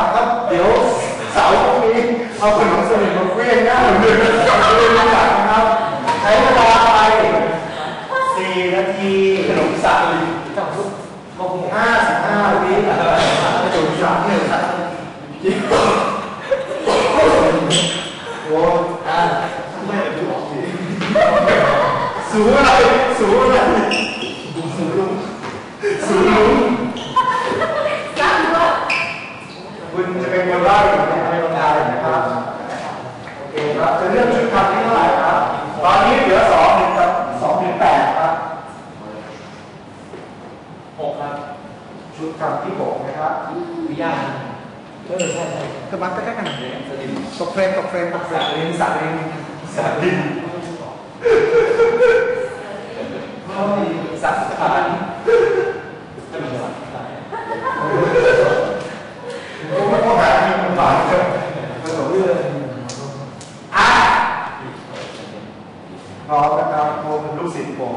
หักครับเดี๋ยวเสาร์พรุ่งนี้เอาขนมสลิดมาเฟี้ยงหน้าเหมือนเดิมกับเรื่องนี้นะครับ ใช้เวลาไปสี่นาทีขนมสลิดห้าสิบห้าวิขนมสามหนึ่งโอ้อ่าไม่ได้ดูออกสิสูงอะไรสูอะไร สูลุงสูลุงคุณจะเป็นคนบ้าอยู่ในกำลังกายนะครับ โอเคครับ จะเลือกชุดคำที่เท่าไหร่ครับ ตอนนี้เหลือสองถึงกับสองถึงแปดครับ หกครับ ชุดคำที่หกนะครับวิยาเออใช่ใช่สมัครใกล้ๆกันสลิมตกเฟรมตกเฟรมตกเฟรมลินสาลินสาลินก็มีสัตว์สถานก็มีสัตว์สถานผมไม่ต้องหาที่มันบาดเจ็บผสมเลือดอะพร้อมนะครับผมลูกศิษย์ผม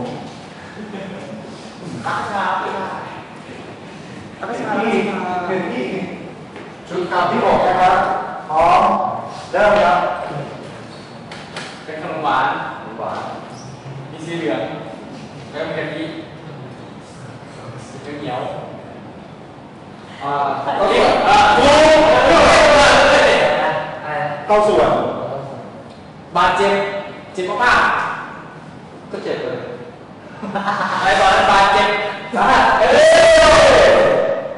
อาชาไปมาชาที่เป็นที่ชุดคำที่หกนะครับพร้อมเริ่มครับเป็นขนมหวานขนมหวานมีสีเหลืองแล้วก็มีกะทิเหนียวอ่าก็ที่อ่าถูกเข้าส่วนบาดเจ็บเจ็บมากๆก็เจ็บเลยไอ้ตอนนั้นบาดเจ็บสาหัสเอ้ย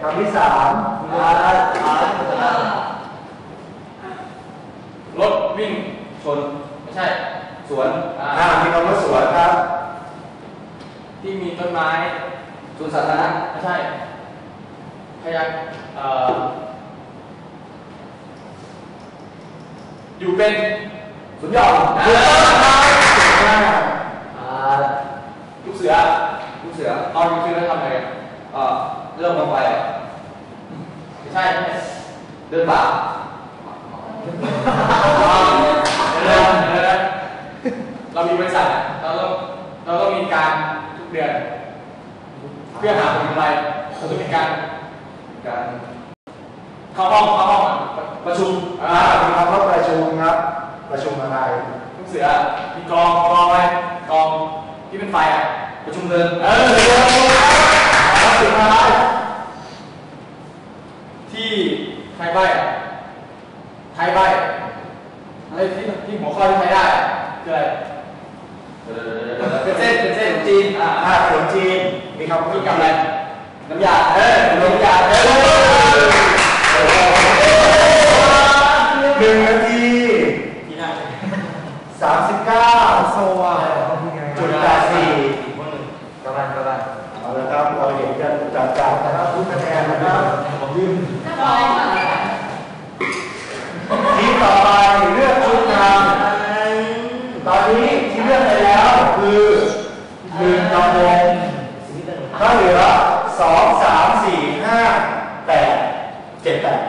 คำ ที่สามอ่ารถวิ่งชน ไม่ใช่ สวนอ่าอ่ามีคำว่าสวนครับ ที่มีต้นไม้สวนสาธารณะไม่ใช่ พยักเอ่ออยู่เป็นสวนหย่อม ถูกต้องครับอ่า อ่าลูกเสือลูกเสือตอนกลางคืนแล้วทำอะไรกันเอ่อเริ่มลงไปอะไม่ ใช่ไม่ใช่เดินป่าเดินเดินเรามีบริษัทเราต้องเราต้องมีการทุกเดือน เพื่อหาผลกำไรเราต้องมีการการเข้าห้องเข้าห้องอะประชุมอ่ามีคำว่าประชุมครับประชุมอะไรลูกเสือมีกองกองอะไรกองที่เป็นไฟอะประชุมเดินเออ ครับสุดท้าย ที่ไทยใบอะ ไทยใบอะไรที่ที่หัวข้อที่ใช้ได้อะคืออะไรเป็นเส้นเป็นเส้นจีนอ่าอ่าขนมจีนมีคำว่ามีกับอะไรน้ำยาเออน้ำยาเออหนึ่งนาทีที่นั่นสามสิบเก้าโซอะจุดแปดสี่ กำลังกำลัง เอาละครับเราเห็นกันจัดจัดนะครับทุกคะแนนนะครับ ผมยืน ทีมต่อไปเลือกชุดนำตอนนี้ที่เลือกไปแล้วคือหนึ่งกำมง ก็เหลือสองสามสี่ห้าแปดเจ็ดแปด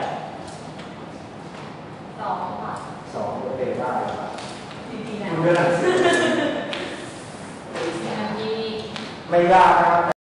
สองโอเคได้ครับคุณเลือกไม่ยากนะครับ